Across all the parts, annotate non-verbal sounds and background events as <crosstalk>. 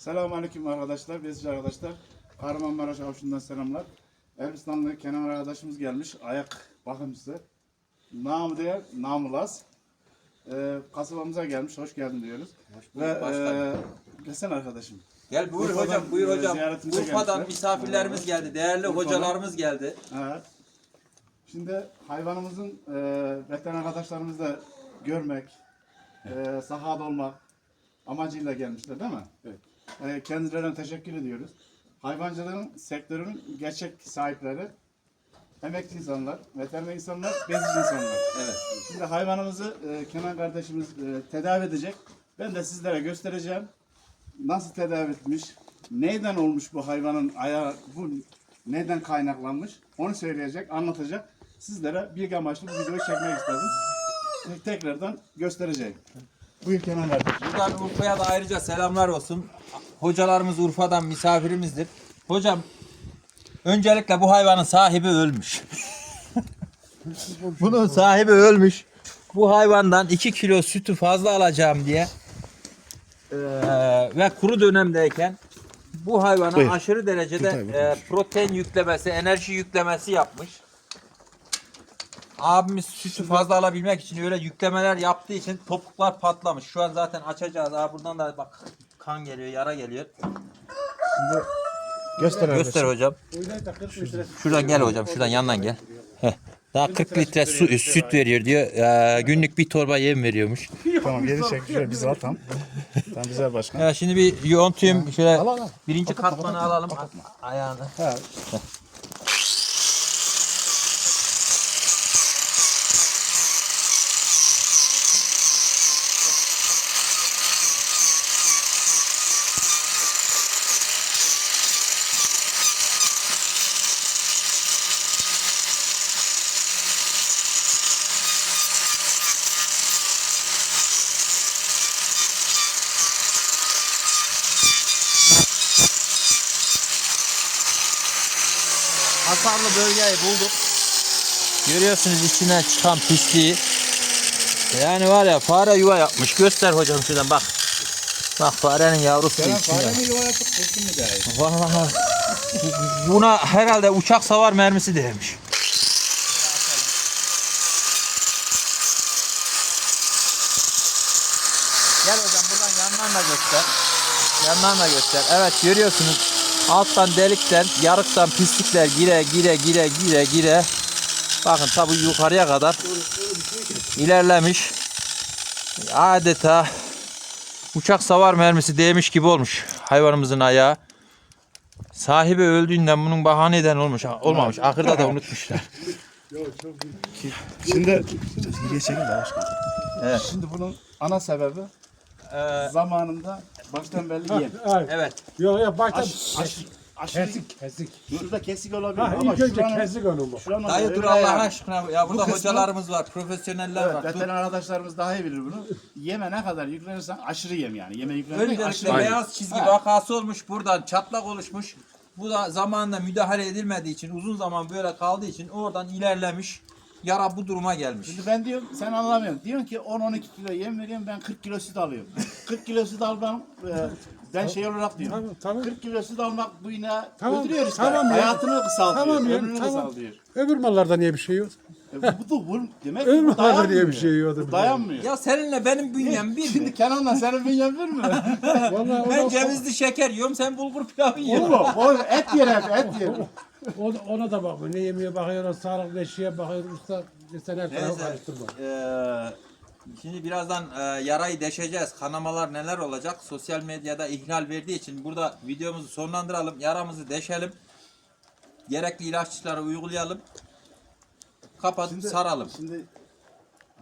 Selamünaleyküm arkadaşlar, besiciler arkadaşlar. Kahramanmaraş Avşin'den selamlar. Elbistanlı Kenan arkadaşımız gelmiş, ayak bakımcısı. Namı değer, namı Laz. Ee, kasabamıza gelmiş, hoş geldin diyoruz. Ve başkanım. e, gelsene arkadaşım. Gel buyur Urfa'dan, hocam, buyur e, hocam. ziyaretimize Urfa'dan gelmişler. misafirlerimiz geldi, değerli Urfa'dan. hocalarımız geldi. Evet. Şimdi hayvanımızın e, veteriner arkadaşlarımızı da görmek, e, sahada olmak amacıyla gelmişler değil mi? Evet. E, kendilerine teşekkür ediyoruz. Hayvancılığın sektörün gerçek sahipleri, emekli insanlar, veteriner insanlar, bezici insanlar. Evet. Şimdi hayvanımızı e, Kenan kardeşimiz e, tedavi edecek. Ben de sizlere göstereceğim. Nasıl tedavi etmiş, neyden olmuş bu hayvanın ayağı, bu neden kaynaklanmış onu söyleyecek, anlatacak. Sizlere bilgi amaçlı bu videoyu çekmek istedim. Tekrardan göstereceğim. Buyur Kenan kardeşim. Buradan Urfa'ya da ayrıca selamlar olsun. Hocalarımız Urfa'dan misafirimizdir. Hocam, öncelikle bu hayvanın sahibi ölmüş. <laughs> Bunun sahibi ölmüş. Bu hayvandan 2 kilo sütü fazla alacağım diye eee, ve kuru dönemdeyken bu hayvana Buyur. aşırı derecede eee, protein yüklemesi, enerji yüklemesi yapmış. Abimiz sütü fazla alabilmek için öyle yüklemeler yaptığı için topuklar patlamış. Şu an zaten açacağız. Aa, buradan da bak kan geliyor, yara geliyor. Göster Göster hocam. Şuradan gel hocam. Şuradan yandan gel. Heh. Daha 40 litre su, süt veriyor diyor. Ee, günlük bir torba yem veriyormuş. Tamam geri çek. Şöyle biz al tam. Tam güzel başkan. Ya şimdi bir yontuyum. Şöyle Al, al, al. birinci katmanı alalım. Ayağını. Ha. Hasarlı bölgeyi bulduk. Görüyorsunuz içine çıkan pisliği. Yani var ya fare yuva yapmış. Göster hocam şuradan bak. Bak farenin yavrusu Kenan içinde. fare mi yuva yapıp keskin mi daha Vallahi buna herhalde uçak savar mermisi değmiş. Gel hocam buradan yandan da göster. Yandan da göster. Evet görüyorsunuz alttan delikten, yarıktan pislikler gire gire gire gire gire. Bakın tabi yukarıya kadar ilerlemiş. Adeta uçak savar mermisi değmiş gibi olmuş hayvanımızın ayağı. Sahibi öldüğünden bunun bahaneden olmuş. Olmamış. Ahırda da unutmuşlar. Şimdi. Evet. Şimdi bunun ana sebebi Ee, zamanında baştan belli yem. Evet. evet. Yok yok baştan Aş, aş, aşırı kesik kesik. şurada kesik olabilir Ha ama ilk önce şuranın- kesik onu bu. şuranın Dayı dur Allah aşkına. Ya burada kısmı- hocalarımız var, profesyoneller Evet, var. Dur. arkadaşlarımız daha iyi bilir bunu. Yeme ne kadar yüklenirsen aşırı yem yani. Yeme yüklenirsen Öncelikle aşırı beyaz çizgi Ha. vakası olmuş. Buradan çatlak oluşmuş. Bu da zamanında müdahale edilmediği için, uzun zaman böyle kaldığı için oradan ilerlemiş. Yara bu duruma gelmiş. Şimdi ben diyorum sen anlamıyorsun. Diyorsun ki 10-12 kilo yem veriyorum ben 40 kilo süt alıyorum. <laughs> 40 kilo süt almam e, ben şey olarak diyorum. Tamam, tamam. 40 kilo süt almak bu yine Tamam, öldürüyor işte. tamam ya. Hayatını kısaltıyor. Tamam ya, ömrünü tamam. kısaltıyor. Öbür mallarda niye bir şey yok? E, bu, bu, bu demek ki Öbür bu mallarda dayanmıyor. niye bir şey yok? Bu dayanmıyor. Ya seninle benim bünyem bir Şimdi? Kenan'la senin bünyen bir mi? Vallahi Ben da, cevizli şeker yiyorum, sen bulgur pilavı Olur yiyorsun. mu? O et yer hep et yer. O da, ona da bakmıyor. Ne yemeye bakıyor, sağlıklı eşeğe bakıyor. Usta sen her tarafı Neyse. karıştırma. Ee, şimdi birazdan e, yarayı deşeceğiz. Kanamalar neler olacak? Sosyal medyada ihlal verdiği için burada videomuzu sonlandıralım. Yaramızı deşelim. Gerekli ilaçları uygulayalım. Kapatıp saralım. Şimdi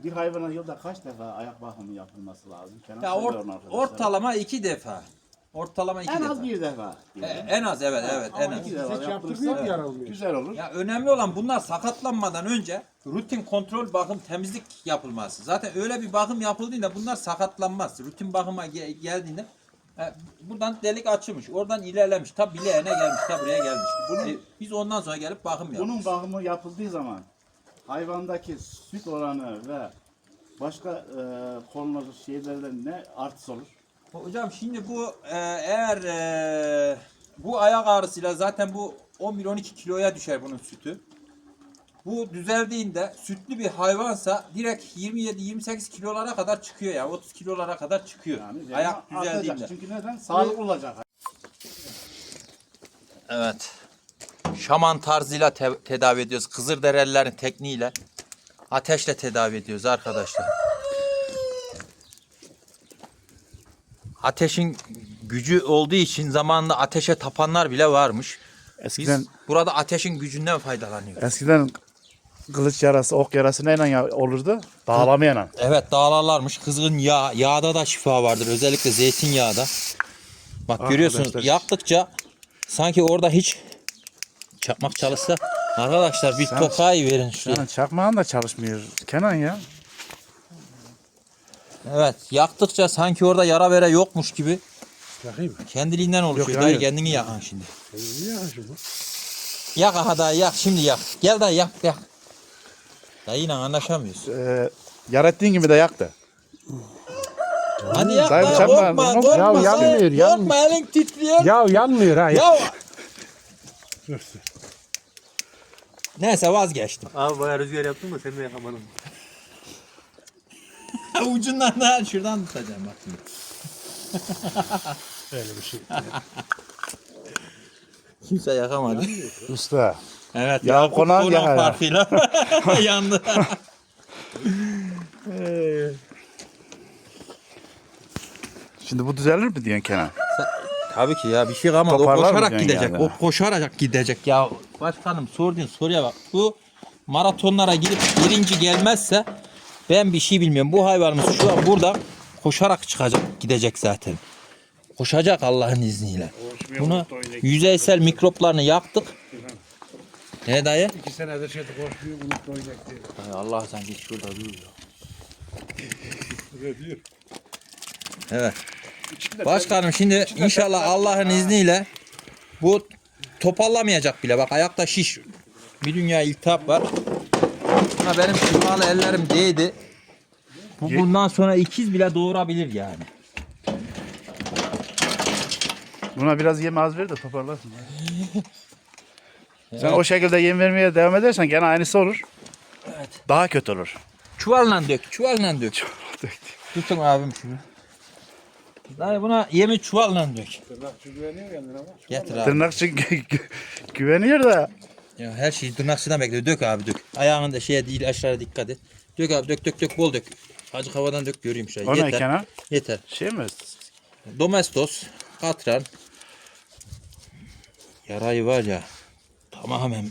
bir hayvana yılda kaç defa ayak bakımı yapılması lazım? Kenan Ya or- arkadaşlar. ortalama iki defa. Ortalama iki En defa. az bir defa. E, en az evet evet en az. iki defa Hiç yaptırmıyor yapılırsa ki yara olmuyor. güzel olur. Ya önemli olan bunlar sakatlanmadan önce rutin kontrol bakım temizlik yapılması. Zaten öyle bir bakım yapıldığında bunlar sakatlanmaz. Rutin bakıma ge- geldiğinde e, buradan delik açılmış. Oradan ilerlemiş. Ta bileğine gelmiş. Ta buraya gelmiş. Bunun- E, biz ondan sonra gelip bakım yapıyoruz. Bunun bakımı yapıldığı zaman hayvandaki süt oranı ve başka e, konular şeylerde ne artısı olur? Hocam şimdi bu e, eğer e, bu ayak ağrısıyla zaten bu 11-12 kiloya düşer bunun sütü. Bu düzeldiğinde sütlü bir hayvansa direkt 27-28 kilolara kadar çıkıyor ya 30 kilolara kadar çıkıyor. Yani ayak düzeldiğinde. Çünkü neden? Sağlıklı olacak. Evet. Şaman tarzıyla te- tedavi ediyoruz. Kızılderililerin tekniğiyle. Ateşle tedavi ediyoruz arkadaşlar. Ateşin gücü olduğu için zamanında ateşe tapanlar bile varmış. Biz Eskiden burada ateşin gücünden faydalanıyoruz. eskiden kılıç yarası, ok yarası neyle ya- olurdu? Dağlamayana. Evet dağlarlarmış. Kızgın yağ, yağda da şifa vardır. Özellikle zeytinyağda. Bak görüyorsunuz Arkadaşlar. yaktıkça sanki orada hiç çakmak çalışsa. Arkadaşlar bir tokayı verin şuraya. Yani çakmağın da çalışmıyor. Kenan ya. Evet yaktıkça sanki orada yara vere yokmuş gibi Yakayım mı? kendiliğinden oluşuyor. Yok, dayı hayır. kendini yak ha şimdi. Niye yakışım bu? Yak aha dayı yak şimdi yak. Gel dayı yak yak. Dayıyla anlaşamıyoruz. Ee, yar ettiğin gibi de yaktı. Hadi yak Dayı dayı bıçak var. korkma Ya korkma. yanmıyor, sen. yanmıyor. Korkma elin titriyor. Ya yanmıyor ha. Ya. Neyse vazgeçtim. Abi bayağı rüzgar yaptın da sen de yakamadın. Ucundan da şuradan tutacağım bak şimdi. <laughs> Öyle bir şey. Kimse yakamadı. Usta. Evet. Ya Yakup konan yakar. farkıyla <laughs> yandı. Şimdi bu düzelir mi diyorsun Kenan? Tabii ki ya bir şey kalmadı. O Toparlar mı koşarak gidecek. yani? O koşarak gidecek ya. Başkanım sorduğun soruya bak. Bu maratonlara gidip birinci gelmezse ben bir şey bilmiyorum. Bu hayvanımız şu an burada koşarak çıkacak gidecek zaten. Koşacak Allah'ın izniyle. Bunu yüzeysel mikroplarını yaktık. Ne dayı? İki senedir şey koşmuyor bunu koyacak diye. Allah sen git şurada dur ya. <laughs> Öyle diyor. Evet. Başkanım şimdi inşallah Allah'ın izniyle bu toparlamayacak bile. Bak ayakta şiş. Bir dünya iltihap var. Buna benim şifalı ellerim değdi. Bu bundan sonra ikiz bile doğurabilir yani. Buna biraz yem az ver de toparlasın. Sen o şekilde yem vermeye devam edersen gene aynısı olur. Evet. Daha kötü olur. Çuvalla dök, çuvalla dök. Tutun abim şunu. Dayı buna yemi çuvalla dök. Tırnakçı güveniyor kendine bak. Getir abi. Tırnakçı <laughs> gü- gü- güveniyor da Ya her şeyi tırnakçıdan bekliyor. Dök abi dök. Ayağında şeye değil aşağıya dikkat et. Dök abi dök dök dök bol dök. Acık havadan dök göreyim şurayı. o ne Yeter. Kenan? Yeter. Şey mi? Domestos, katran. Yarayı var ya tamamen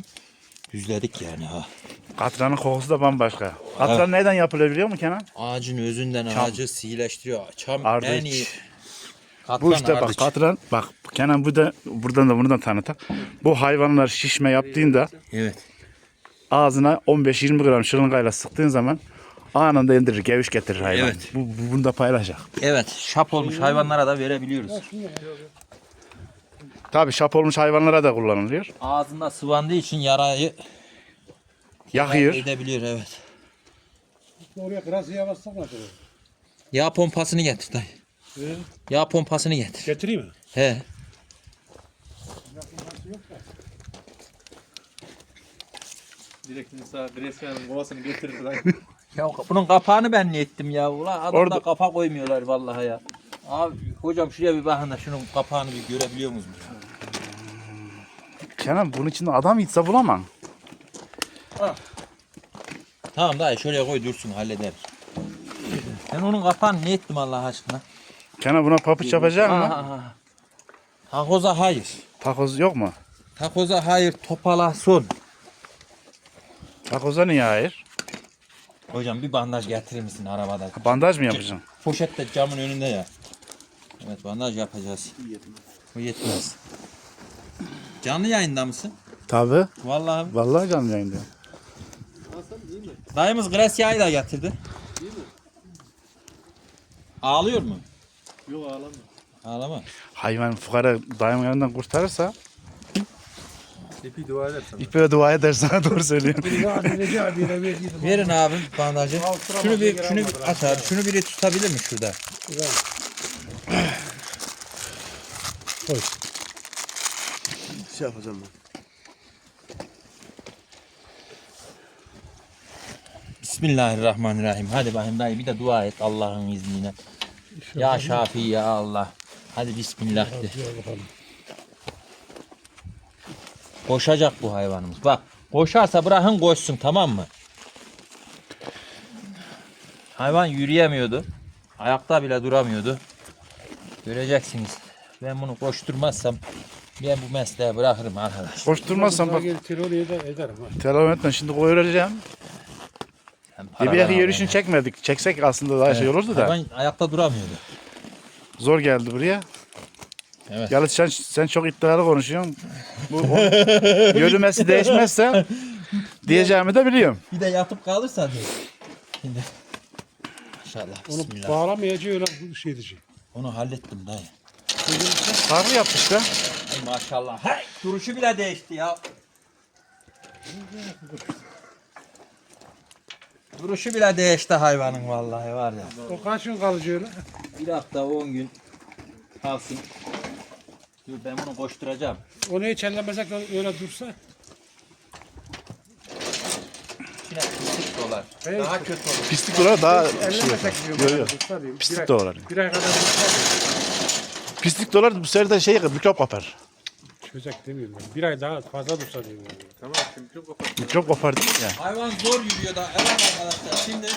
düzledik yani ha. Katranın kokusu da bambaşka. Katran neyden yapılıyor biliyor musun Kenan? Ağacın özünden Çam. ağacı siyileştiriyor. Çam Ardıç. en iyi. Katran Bu işte bak katran bak Kenan bu da buradan da buradan tanıtak. Bu hayvanlar şişme yaptığında Evet. ağzına 15-20 gram şırıngayla sıktığın zaman anında indirir, geviş getirir hayvan. Evet. Bu, bu bunu da paylaşacak. Evet. Şap olmuş hayvanlara da verebiliyoruz. Tabii şap olmuş hayvanlara da kullanılıyor. Ağzında sıvandığı için yarayı Yakıyor. edebiliyor evet. Oraya krasıya bassak mı acaba? Yağ pompasını getir dayı. Ee, Yağ pompasını getir. getireyim mi? He. Direkt insan resmen kovasını getirir lan. <laughs> Ya bunun kapağını ben ne ettim ya? Ulan adamda Orada- kapak koymuyorlar vallahi ya. Abi hocam şuraya bir bakın da şunun kapağını bir görebiliyor musunuz? Kenan bunun içinde adam yitse bulamam. Tamam dayı şuraya koy dursun hallederiz. Ben onun kapağını ne ettim Allah aşkına? Kenan buna papuç yapacak mı? Aha. Takoza hayır. Takoz yok mu? Takoza hayır topala son. Takoza niye hayır? Hocam bir bandaj getirir misin arabada? Bandaj mı yapacaksın? Poşet de camın önünde ya. Evet bandaj yapacağız. Bu yetmez. Canlı yayında mısın? Tabii. Vallahi. Vallahi canlı yayında. Dayımız gres yağı da getirdi. Ağlıyor mu? Yok ağlamıyor. Ağlama. Hayvan fukara dayım yanından kurtarırsa Hepi dua eder sana. ipe dua eder sana doğru söylüyorum. Verin abim bandajı. Şunu bir şunu bir aç abi. Şunu biri tutabilir mi şurada? Koy. Şey yapacağım ben. Bismillahirrahmanirrahim. Hadi bakayım dayı bir de dua et Allah'ın izniyle. Ya Şafi ya Allah. Hadi Bismillah de. Gel. Koşacak bu hayvanımız. Bak koşarsa bırakın koşsun tamam mı? Hayvan yürüyemiyordu. Ayakta bile duramıyordu. Göreceksiniz. Ben bunu koşturmazsam ben bu mesleği bırakırım arkadaş. Koşturmazsan bak ederim telefon etme şimdi koyuracağım. Paradan bir alayım. yürüyüşünü çekmedik. Çeksek aslında daha şey olurdu da. Hayvan ayakta duramıyordu. Zor geldi buraya. Evet. Yalnız sen, sen çok iddialı konuşuyorsun. Bu o, <laughs> yürümesi değişmezse diyeceğimi de biliyorum. Bir de yatıp kalırsa diyor. Şimdi Maşallah Onu bismillah. bağlamayacağı öyle bir şey diyecek. Onu hallettim dayı. Farklı yapmış. Ey Maşallah. Hey, duruşu bile değişti ya. Duruşu bile değişti hayvanın vallahi var ya. O kaç gün kalıcı öyle? Bir hafta 10 gün kalsın. Dur ben bunu koşturacağım. Onu hiç ellemesek öyle dursa. İçine pislik dolar. Hey. Daha kötü olur. Pislik olarak daha şey Ellemesek yapar. diyorum. Yok ben, yok. dursa diyeyim. Bir Pislik ay- olur. Bir ay kadar dursa Pislik dolar bu sefer de şey mikrop kapar. Çözecek demiyorum ben. Bir ay daha fazla dursa diyorum. yani. Tamam şimdi. Mikrop kapar değil mi ya? Hayvan zor yürüyor da. Evet arkadaşlar şimdi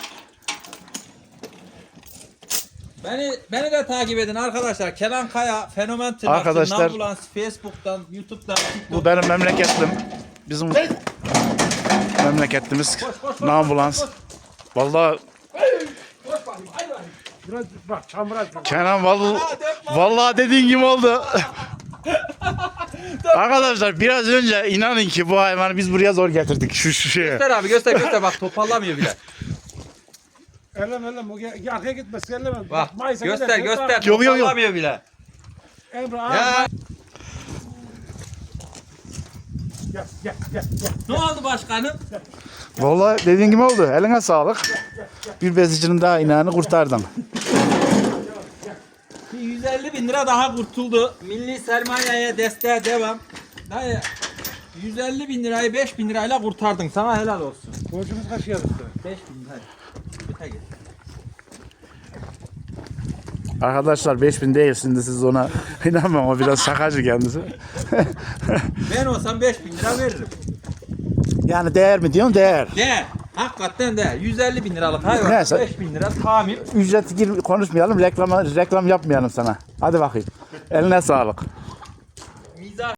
Beni beni de takip edin arkadaşlar. Kenan Kaya, Fenomen Tırnakçı, Arkadaşlar- Ambulans, Facebook'tan, YouTube'dan, TikTok'tan. Bu benim memleketlim. Bizim memleketimiz ambulans. Vallahi Koş bakayım, hadi bakayım. Biraz bak çamura Kenan vallahi, vallahi dediğin gibi oldu. Arkadaşlar biraz önce inanın ki bu hayvanı biz buraya zor getirdik şu, şu şeye. Göster abi göster göster bak toparlamıyor bile. Ellem ellem o ge- arkaya gitmez elleme. Bak Mayıs'a göster gider, göster. Yok, yok, yok. toparlamıyor bile. Emre Ya ağır. Gel gel gel gel. ne oldu başkanım? Vallahi dediğin gibi oldu. Eline sağlık. Bir bezicinin daha inağını kurtardın. Bir 150 bin lira daha kurtuldu. Milli sermayeye desteğe devam. Dayı 150 bin lirayı 5 bin lirayla kurtardın. Sana helal olsun. Borcumuz kaç yazık? 5 bin lira. Öte git. Arkadaşlar 5000 değil şimdi siz ona <laughs> inanmam o biraz şakacı kendisi. Ben olsam 5 bin lira veririm. Yani değer mi diyorsun? Değer. Değer. Hakikaten değer. 150 bin liralık hayvan. Neyse. 5 bin lira tamir. Ücreti gir konuşmayalım, reklam reklam yapmayalım sana. Hadi bakayım. Eline sağlık.